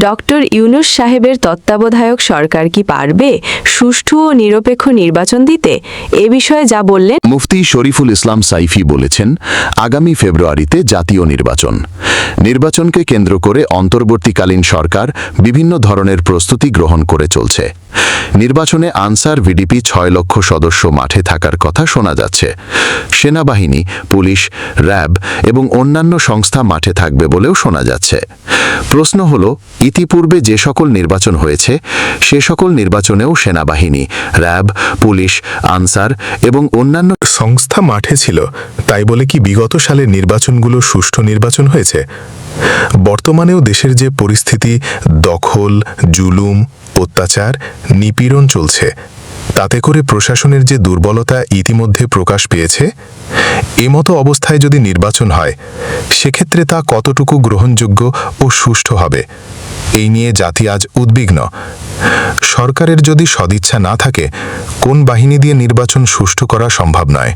Doctor Yunus সাহেবের তত্ত্বাবধায়ক সরকার কি পারবে সুষ্ঠু ও নিরপেক্ষ নির্বাচন দিতে? এ বিষয়ে যা বললেন মুফতি শরীফুল ইসলাম সাইফি বলেছেন, আগামী ফেব্রুয়ারিতে জাতীয় নির্বাচন। নির্বাচনকে কেন্দ্র করে অন্তর্বর্তীকালীন সরকার বিভিন্ন ধরনের প্রস্তুতি গ্রহণ করে চলছে। নির্বাচনে আনসার ভিডিপি ছয় লক্ষ সদস্য মাঠে থাকার কথা শোনা যাচ্ছে। সেনাবাহিনী, পুলিশ, র্যাব এবং অন্যান্য সংস্থা মাঠে থাকবে বলেও শোনা যাচ্ছে। প্রশ্ন হল, ইতিপূর্বে যে সকল নির্বাচন হয়েছে, সে সকল নির্বাচনেও সেনাবাহিনী, র্যাব, পুলিশ, আনসার এবং অন্যান্য সংস্থা মাঠে ছিল, তাই বলে কি বিগত সালের নির্বাচনগুলো সুষ্ঠু নির্বাচন হয়েছে? বর্তমানেও দেশের যে পরিস্থিতি, দখল, জুলুম, অত্যাচার, নিপীড়ন চলছে, তাতে করে প্রশাসনের যে দুর্বলতা ইতিমধ্যে প্রকাশ পেয়েছে, এমতো অবস্থায় যদি নির্বাচন হয়, সেক্ষেত্রে তা কতটুকু গ্রহণযোগ্য ও সুষ্ঠু হবে? এই নিয়ে জাতি আজ উদ্বিগ্ন। সরকারের যদি সদিচ্ছা না থাকে, কোন বাহিনী দিয়ে নির্বাচন সুষ্ঠু করা সম্ভব নয়?